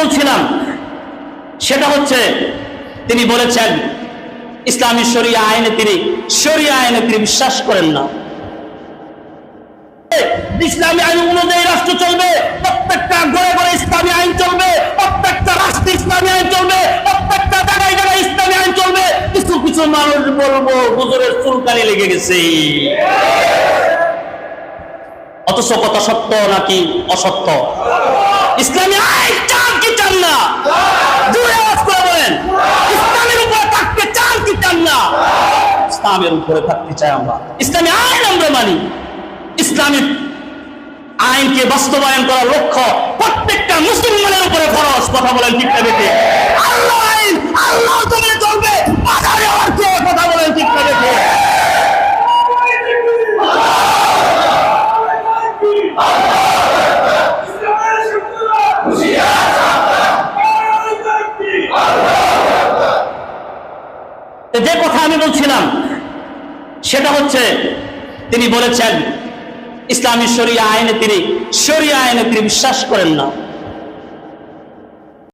বলছিলাম, সেটা হচ্ছে তিনি বলেছেন, ইসলামী শরিয়া আইনে তিনি, শরিয়া আইনে তিনি বিশ্বাস করেন না। ইসলামী আইন অনুযায়ী রাষ্ট্র চলবে, প্রত্যেকটা ঘরে ঘরে ইসলামী আইন চলবে, প্রত্যেকটা রাষ্ট্রে ইসলামী আইন চলবে, প্রত্যেকটা জায়গায় জায়গায় ইসলামী আইন চলবে, কিছু কিছু মানুষ বলব, হুজুরের চুলকানি লেগে গেছে। অথচ কথা সত্য নাকি অসত্য? ইসলামী আইন চান কি চান না জোরে আওয়াজ করে বলেন ইসলামের উপরে থাকতে চান কি চান না ইসলামের উপরে থাকতে চাই আমরা। ইসলামী আইন আমরা মানি। ইসলামিক আইনকে বাস্তবায়ন করার লক্ষ্য প্রত্যেকটা মুসলমানের উপরে খরচ কথা বলেন ঠিক না বেটে আইন অর্থ কথা বলেন ঠিক না বেটে যে কথা আমি বলছিলাম সেটা হচ্ছে তিনি বলেছেন ইসলামী শরিয়া আইনে তিনি শরিয়া আইনে তিনি বিশ্বাস করেন না।